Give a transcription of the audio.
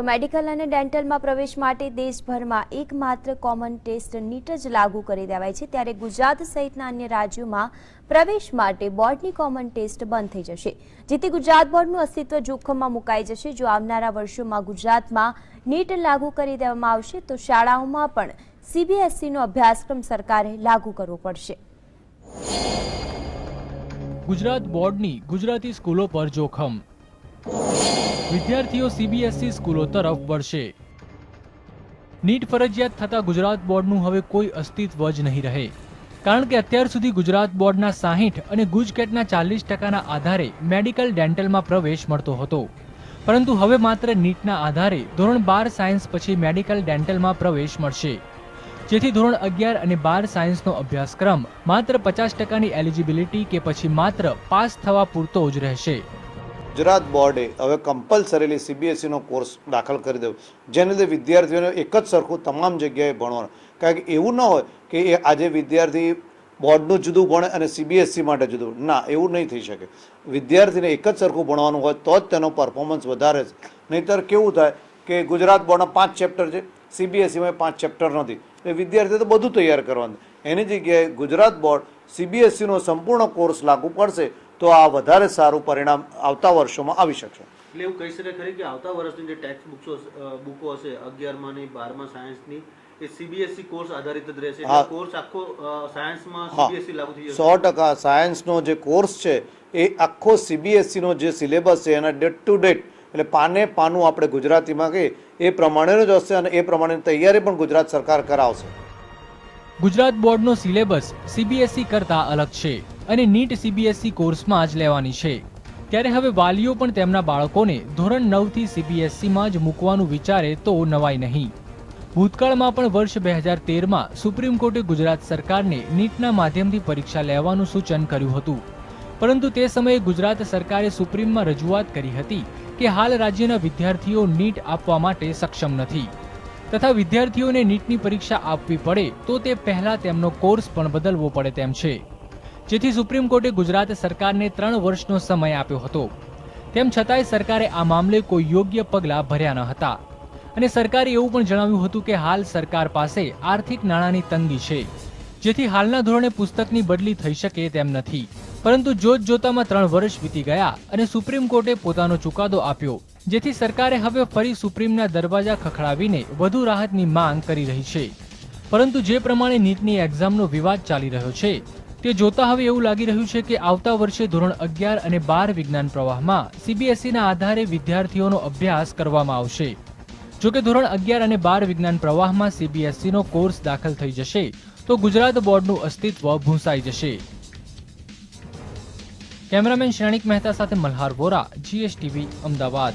તો મેડિકલ અને ડેન્ટલમાં પ્રવેશ માટે દેશભરમાં એકમાત્ર કોમન ટેસ્ટ નીટ જ લાગુ કરી દેવાય છે. ત્યારે ગુજરાત સહિતના અન્ય રાજ્યોમાં પ્રવેશ માટે બોર્ડની કોમન ટેસ્ટ બંધ થઈ જશે. જેથી ગુજરાત બોર્ડનું અસ્તિત્વ જોખમમાં મુકાઈ જશે. જો આવનારા વર્ષોમાં ગુજરાતમાં નીટ લાગુ કરી દેવામાં આવશે, તો શાળાઓમાં પણ સીબીએસઈનો અભ્યાસક્રમ સરકારે લાગુ કરવો પડશે. ગુજરાત બોર્ડની ગુજરાતી સ્કૂલો પર જોખમ. વિદ્યાર્થીઓ સીબીએસઈ સ્કૂલો તરફ વળશે. નીટ ફરજિયાત થતા ગુજરાત બોર્ડનું હવે કોઈ અસ્તિત્વ જ નહીં રહે. કારણ કે અત્યાર સુધી ગુજરાત બોર્ડના સાહીઠ અને ગુજકેટના ચાલીસ ટકાના આધારે મેડિકલ ડેન્ટલમાં પ્રવેશ મળતો હતો. પરંતુ હવે માત્ર નીટના આધારે ધોરણ બાર સાયન્સ પછી મેડિકલ ડેન્ટલમાં પ્રવેશ મળશે. જેથી ધોરણ અગિયાર અને બાર સાયન્સનો અભ્યાસક્રમ માત્ર પચાસ ટકાની એલિજિબિલિટી કે પછી માત્ર પાસ થવા પૂરતો જ રહેશે. ગુજરાત બોર્ડે હવે કમ્પલસરીલી સીબીએસઈનો કોર્સ દાખલ કરી દેવો. જેને લીધે વિદ્યાર્થીઓને એક જ સરખું તમામ જગ્યાએ ભણવાનું. કારણ કે એવું ન હોય કે એ આજે વિદ્યાર્થી બોર્ડનું જુદું ભણે અને સીબીએસસી માટે જુદું. ના, એવું નહીં થઈ શકે. વિદ્યાર્થીને એક જ સરખું ભણવાનું હોય તો જ તેનો પરફોર્મન્સ વધારે છે. નહીંતર કેવું થાય કે ગુજરાત બોર્ડના પાંચ ચેપ્ટર છે સીબીએસસીમાં પાંચ ચેપ્ટર નથી. એટલે વિદ્યાર્થીએ તો બધું તૈયાર કરવાનું એની જગ્યાએ ગુજરાત બોર્ડ સીબીએસઈનો સંપૂર્ણ કોર્સ લાગુ પડશે. તો આ વધારે સારું પરિણામ આવતા વર્ષોમાં આવી શકશે. એટલે એવું કહી શકાય ખરી કે આવતા વર્ષની જે ટેક્સ્ટ બુક્સો બુકો હશે અગિયારમાં ની બારમાં સાયન્સની એ સીબીએસઈ કોર્સ આધારિત જ રહેશે. હા. કોર્સ આખો સાયન્સમાં સીબીએસસી લાગુ થઈ જશે. સો ટકા સાયન્સનો જે કોર્સ છે એ આખો સીબીએસઈનો જે સિલેબસ છે એના ડેટ ટુ ડેટ એટલે પાને પાનું આપણે ગુજરાતીમાં કહીએ એ પ્રમાણેનો જ હશે અને એ પ્રમાણેની તૈયારી પણ ગુજરાત સરકાર કરાવશે. ગુજરાત બોર્ડનો સિલેબસ સીબીએસઈ કરતા અલગ છે. અને નીટ સીબીએસઈ કોર્સમાં જ લેવાની છે. ત્યારે હવે વાલીઓ પણ તેમના બાળકોને ધોરણ નવથી સીબીએસઈમાં જ મૂકવાનું વિચારે તો નવાઈ નહીં. ભૂતકાળમાં પણ વર્ષ બે હજાર તેરમાં સુપ્રીમ કોર્ટે ગુજરાત સરકારને નીટના માધ્યમથી પરીક્ષા લેવાનું સૂચન કર્યું હતું. પરંતુ તે સમયે ગુજરાત સરકારે સુપ્રીમમાં રજૂઆત કરી હતી કે હાલ રાજ્યના વિદ્યાર્થીઓ નીટ આપવા માટે સક્ષમ નથી. તથા વિદ્યાર્થીઓને નીટની પરીક્ષા આપવી પડે તો તે પહેલા તેમનો કોર્સ પણ બદલવો પડે તેમ છે. જેથી સુપ્રીમ કોર્ટે ગુજરાત સરકારને ત્રણ વર્ષનો સમય આપ્યો હતો. તેમ છતાંય સરકારે આ મામલે કોઈ યોગ્ય પગલાં ભર્યા ન હતા. અને સરકારે એવું પણ જણાવ્યું હતું કે હાલ સરકાર પાસે આર્થિક નાણાંની તંગી છે. જેથી હાલના ધોરણે પુસ્તકની બદલી થઈ શકે તેમ નથી. પરંતુ જોત જોતામાં ત્રણ વર્ષ વીતી ગયા અને સુપ્રીમ કોર્ટે પોતાનો ચુકાદો આપ્યો, જેથી સરકારે હવે ફરી સુપ્રીમના દરવાજા ખખડાવીને વધુ રાહતની માંગ કરી રહી છે. પરંતુ જે પ્રમાણે નીટની એક્ઝામનો વિવાદ ચાલી રહ્યો છે તે જોતા હવે એવું લાગી રહ્યું છે કે આવતા વર્ષે ધોરણ અગિયાર અને બાર વિજ્ઞાન પ્રવાહમાં સીબીએસઈના આધારે વિદ્યાર્થીઓનો અભ્યાસ કરવામાં આવશે. જો કે ધોરણ અગિયાર અને બાર વિજ્ઞાન પ્રવાહમાં સીબીએસઈનો કોર્સ દાખલ થઈ જશે, તો ગુજરાત બોર્ડનું અસ્તિત્વ ભૂંસાઈ જશે. કેમેરામેન શ્રેણિક મહેતા સાથે મલ્હાર વોરા જીએસટીવી અમદાવાદ.